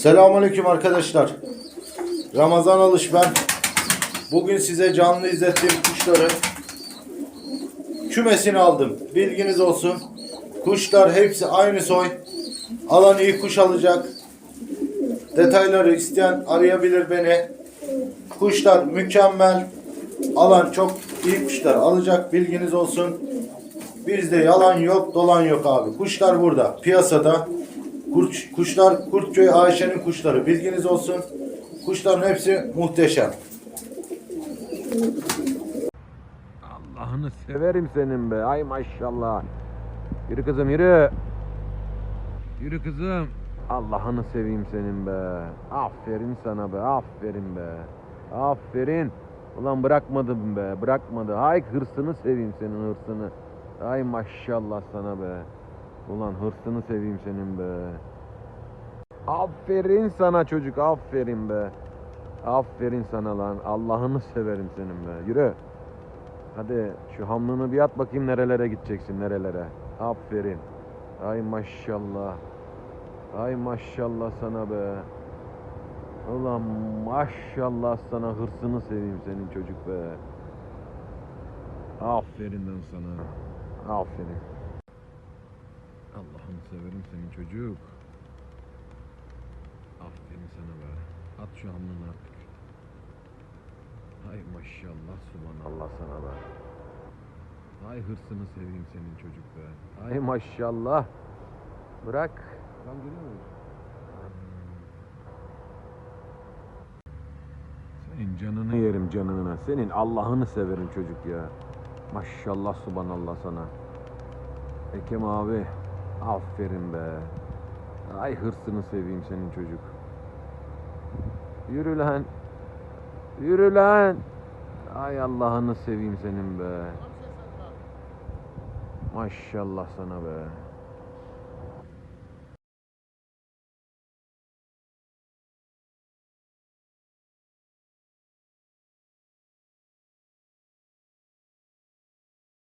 Selamünaleyküm arkadaşlar. Ramazan Alış ben. Bugün size canlı izlettiğim kuşları kümesini aldım. Bilginiz olsun. Kuşlar hepsi aynı soy. Alan iyi kuş alacak. Detayları isteyen arayabilir beni. Kuşlar mükemmel. Alan çok iyi kuşlar alacak. Bilginiz olsun. Bizde yalan yok, dolan yok abi. Kuşlar burada, piyasada. Kuş, kuşlar Kurtköy Ayşe'nin kuşları. Bilginiz olsun. Kuşların hepsi muhteşem. Allah'ını severim senin be. Ay maşallah. Yürü kızım yürü. Yürü kızım. Allah'ını seveyim senin be. Aferin sana be. Aferin be. Aferin. Ulan bırakmadım be. Bırakmadı. Ay hırsını seveyim senin hırsını. Ay maşallah sana be. Ulan hırsını seveyim senin be. Aferin sana çocuk. Aferin be. Aferin sana lan. Allah'ını severim senin be. Yürü. Hadi şu hamlını bir at bakayım nerelere gideceksin nerelere. Aferin. Ay maşallah. Ay maşallah sana be. Ulan maşallah sana hırsını seveyim senin çocuk be. Aferin lan sana. Aferin. Severim senin çocuk. Aferin sana be. At şu hamlını artık. Ay maşallah subhanallah sana be. Ay hırsını seveyim senin çocuk be. Ay maşallah. Bırak. Tam görüyor musun? Senin canını yerim canına. Senin Allah'ını severim çocuk ya. Maşallah subhanallah sana. Ekem abi. Aferin be. Ay hırsını seveyim senin çocuk. Yürü lan. Yürü lan. Ay Allah'ını seveyim senin be. Maşallah sana be.